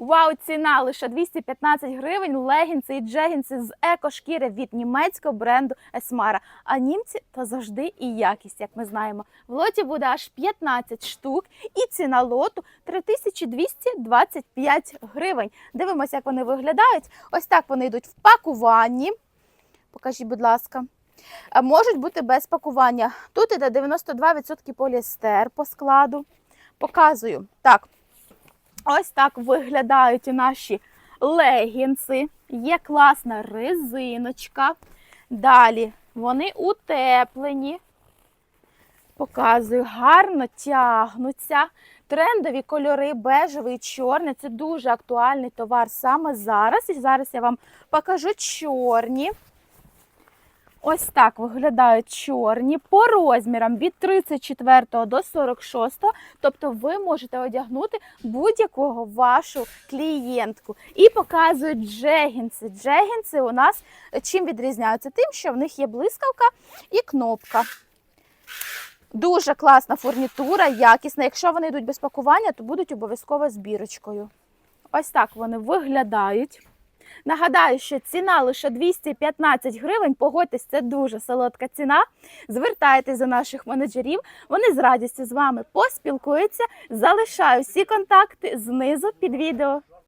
Вау, ціна лише 215 гривень. Легінси і джегінси з екошкіри від німецького бренду Есмара. А німці то завжди і якість, як ми знаємо. В лоті буде аж 15 штук, і ціна лоту 3225 гривень. Дивимося, як вони виглядають. Ось так вони йдуть в пакуванні. Покажіть, будь ласка. Можуть бути без пакування. Тут іде 92% поліестер по складу. Показую. Так, ось так виглядають наші легінси. Є класна резиночка. Далі вони утеплені. Показую, гарно тягнуться. Трендові кольори бежевий і чорний. Це дуже актуальний товар саме зараз. І зараз я вам покажу чорні. Ось так виглядають чорні по розмірам від 34 до 46. Тобто ви можете одягнути будь-якого вашу клієнтку. І показують джегінси. Джегінси у нас чим відрізняються? Тим, що в них є блискавка і кнопка. Дуже класна фурнітура, якісна. Якщо вони йдуть без пакування, то будуть обов'язково з бірочкою. Ось так вони виглядають. Нагадаю, що ціна лише 215 гривень. Погодьтесь, це дуже солодка ціна. Звертайтесь до наших менеджерів. Вони з радістю з вами поспілкуються. Залишаю всі контакти знизу під відео.